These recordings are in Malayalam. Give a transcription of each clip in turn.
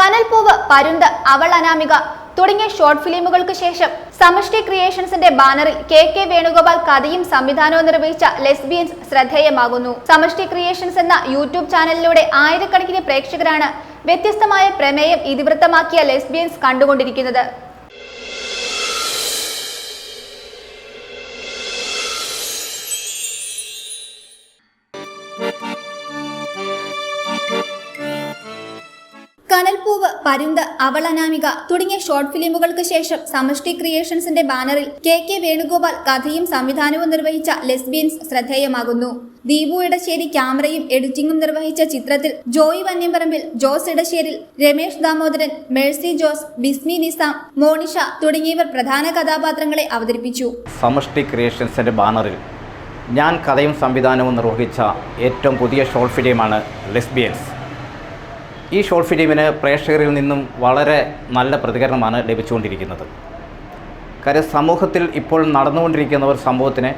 കനൽപൂവ് പരുന്ത് അവൾ അനാമിക തുടങ്ങിയ ഷോർട്ട് ഫിലിമുകൾക്ക് ശേഷം സമഷ്ടി ക്രിയേഷൻസിന്റെ ബാനറിൽ കെ കെ വേണുഗോപാൽ കഥയും സംവിധാനവും നിർവഹിച്ച ലെസ്ബിയൻസ് ശ്രദ്ധേയമാകുന്നു. സമഷ്ടി ക്രിയേഷൻസ് എന്ന യൂട്യൂബ് ചാനലിലൂടെ ആയിരക്കണക്കിന് പ്രേക്ഷകരാണ് വ്യത്യസ്തമായ പ്രമേയം ഇതിവൃത്തമാക്കിയ ലെസ്ബിയൻസ് കണ്ടുകൊണ്ടിരിക്കുന്നത്. കനൽപൂവ് പരുന്ത് അവളനാമിക തുടങ്ങിയ ഷോർട്ട് ഫിലിമുകൾക്ക് ശേഷം സമഷ്ടി ക്രിയേഷൻസിന്റെ ബാനറിൽ കെ കെ വേണുഗോപാൽ കഥയും സംവിധാനവും നിർവഹിച്ച ലെസ്ബിയൻസ് ശ്രദ്ധേയമാകുന്നു. ദീപു ഇടശ്ശേരി ക്യാമറയും എഡിറ്റിംഗും നിർവഹിച്ച ചിത്രത്തിൽ ജോയി വന്യംപറമ്പിൽ ജോസ് ഇടശ്ശേരിൽ രമേഷ് ദാമോദരൻ മേഴ്സി ജോസ് ബിസ്മി നിസാം മോണിഷ തുടങ്ങിയവർ പ്രധാന കഥാപാത്രങ്ങളെ അവതരിപ്പിച്ചു. സമഷ്ടി ക്രിയേഷൻസിന്റെ ബാനറിൽ ഞാൻ കഥയും സംവിധാനവും നിർവഹിച്ച ഏറ്റവും പുതിയ ഷോർട്ട് ഫിലിമാണ് ലെസ്ബിയൻസ്. ഈ ഷോർട്ട് ഫിലിമിന് പ്രേക്ഷകരിൽ നിന്നും വളരെ നല്ല പ്രതികരണമാണ് ലഭിച്ചുകൊണ്ടിരിക്കുന്നത്. കാര്യം സമൂഹത്തിൽ ഇപ്പോൾ നടന്നുകൊണ്ടിരിക്കുന്ന ഒരു സംഭവത്തിന്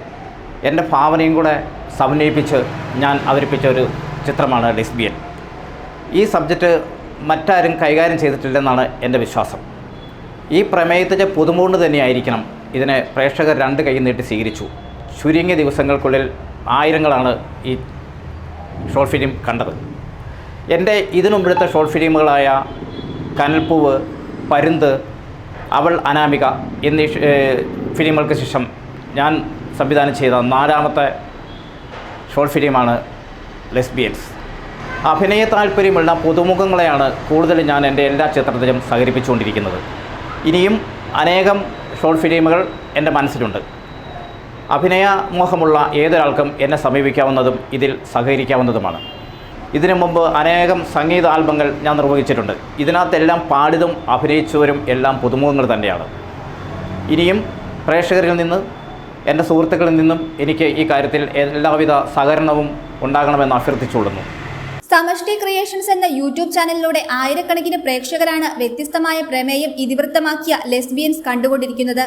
എന്റെ ഭാവനയും കൂടെ സമന്വയിപ്പിച്ച് ഞാൻ അവതരിപ്പിച്ച ഒരു ചിത്രമാണ് ലെസ്ബിയൻ. ഈ സബ്ജക്റ്റ് മറ്റാരും കൈകാര്യം ചെയ്തിട്ടില്ലെന്നാണ് എന്റെ വിശ്വാസം. ഈ പ്രമേയത്തിന്റെ പുതുമൂണ്ട് തന്നെയായിരിക്കണം ഇതിനെ പ്രേക്ഷകർ രണ്ട് കൈ നീട്ടി സ്വീകരിച്ചു. ചുരുങ്ങിയ ദിവസങ്ങൾക്കുള്ളിൽ ആയിരങ്ങളാണ് ഈ ഷോർട്ട് ഫിലിം കണ്ടത്. എന്റെ ഇതിനു മുമ്പത്തെ ഷോർട്ട് ഫിലിമുകളായ കനൽപ്പൂവ് പരുന്ത് അവൾ അനാമിക എന്നീ ഫിലിമുകൾക്ക് ശേഷം ഞാൻ സംവിധാനം ചെയ്ത നാലാമത്തെ ഷോർട്ട് ഫിലിമാണ് ലെസ്ബിയൻസ് അഭിനയ താല്പര്യമുള്ള പുതുമുഖങ്ങളെയാണ് കൂടുതലും ഞാൻ എന്റെ എല്ലാ ചിത്രത്തിലും സഹകരിപ്പിച്ചുകൊണ്ടിരിക്കുന്നത്. ഇനിയും അനേകം ഷോർട്ട് ഫിലിമുകൾ എന്റെ മനസ്സിലുണ്ട്. അഭിനയ മോഹമുള്ള ഏതൊരാൾക്കും എന്നെ സമീപിക്കാവുന്നതും ഇതിൽ സഹകരിക്കാവുന്നതുമാണ്. ഇതിനു മുമ്പ് അനേകം സംഗീത ആൽബങ്ങൾ ഞാൻ നിർവഹിച്ചിട്ടുണ്ട്. ഇതിനകത്തെല്ലാം പാടിതും അഭിനയിച്ചവരും എല്ലാം പുതുമുഖങ്ങൾ തന്നെയാണ്. ഇനിയും പ്രേക്ഷകരിൽ നിന്ന് എന്റെ സുഹൃത്തുക്കളിൽ നിന്നും എനിക്ക് ഈ കാര്യത്തിൽ എല്ലാവിധ സഹകരണവും ഉണ്ടാകണമെന്ന് അഭ്യർത്ഥിച്ചുകൊള്ളുന്നു. സമഷ്ടി ക്രിയേഷൻസ് എന്ന യൂട്യൂബ് ചാനലിലൂടെ ആയിരക്കണക്കിന് പ്രേക്ഷകരാണ് വ്യത്യസ്തമായ പ്രമേയം ഇതിവൃത്തമാക്കിയ ലെസ്ബിയൻസ് കണ്ടുകൊണ്ടിരിക്കുന്നത്.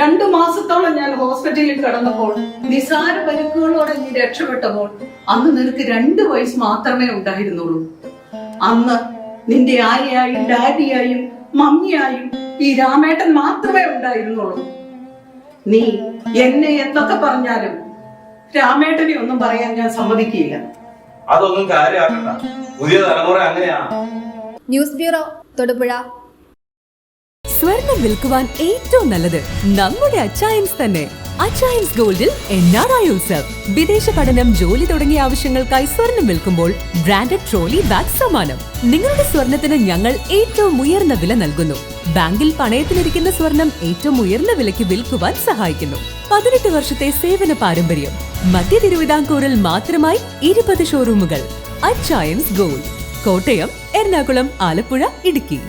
രണ്ടു മാസത്തോളം ഞാൻ ഹോസ്പിറ്റലിൽ കിടന്നപ്പോൾ നിസാര പരിക്കുകളോടെ നീ രക്ഷപ്പെട്ടപ്പോൾ അന്ന് നിനക്ക് രണ്ട് വയസ്സ് മാത്രമേ ഉണ്ടായിരുന്നുള്ളൂ. അന്ന് നിന്റെ ആര്യയായും ഡാഡിയായും മമ്മിയായും ഈ രാമേട്ടൻ മാത്രമേ ഉണ്ടായിരുന്നുള്ളൂ. നീ എന്നെ എന്തൊക്കെ പറഞ്ഞാലും രാമേട്ടനെ ഒന്നും പറയാൻ ഞാൻ സമ്മതിക്കില്ല. അതൊന്നും കാര്യമാക്കണ്ട. പുതിയ തലമുറ അങ്ങനെയാണ്. News bureau Thodupuzha. വിൽക്കുവാൻ ഏറ്റവും നല്ലത് നമ്മുടെ അച്ചായൻസ് തന്നെ. അച്ചായൻസ് ഗോൾഡിൽ എൻ ആർ ഐ ഉത്സവ്. വിദേശ പഠനം ജോലി തുടങ്ങിയ ആവശ്യങ്ങൾക്കായി സ്വർണം വിൽക്കുമ്പോൾ ബ്രാൻഡഡ് ട്രോളി ബാഗ് സമ്മാനം. നിങ്ങളുടെ സ്വർണത്തിന് ഞങ്ങൾ ഏറ്റവും ഉയർന്ന വില നൽകുന്നു. ബാങ്കിൽ പണയത്തിലിരിക്കുന്ന സ്വർണം ഏറ്റവും ഉയർന്ന വിലയ്ക്ക് വിൽക്കുവാൻ സഹായിക്കുന്നു. പതിനെട്ട് വർഷത്തെ സേവന പാരമ്പര്യം. മധ്യ തിരുവിതാംകൂറിൽ മാത്രമായി ഇരുപത് ഷോറൂമുകൾ. അച്ചായൻസ് ഗോൾഡ്. കോട്ടയം എറണാകുളം ആലപ്പുഴ ഇടുക്കി.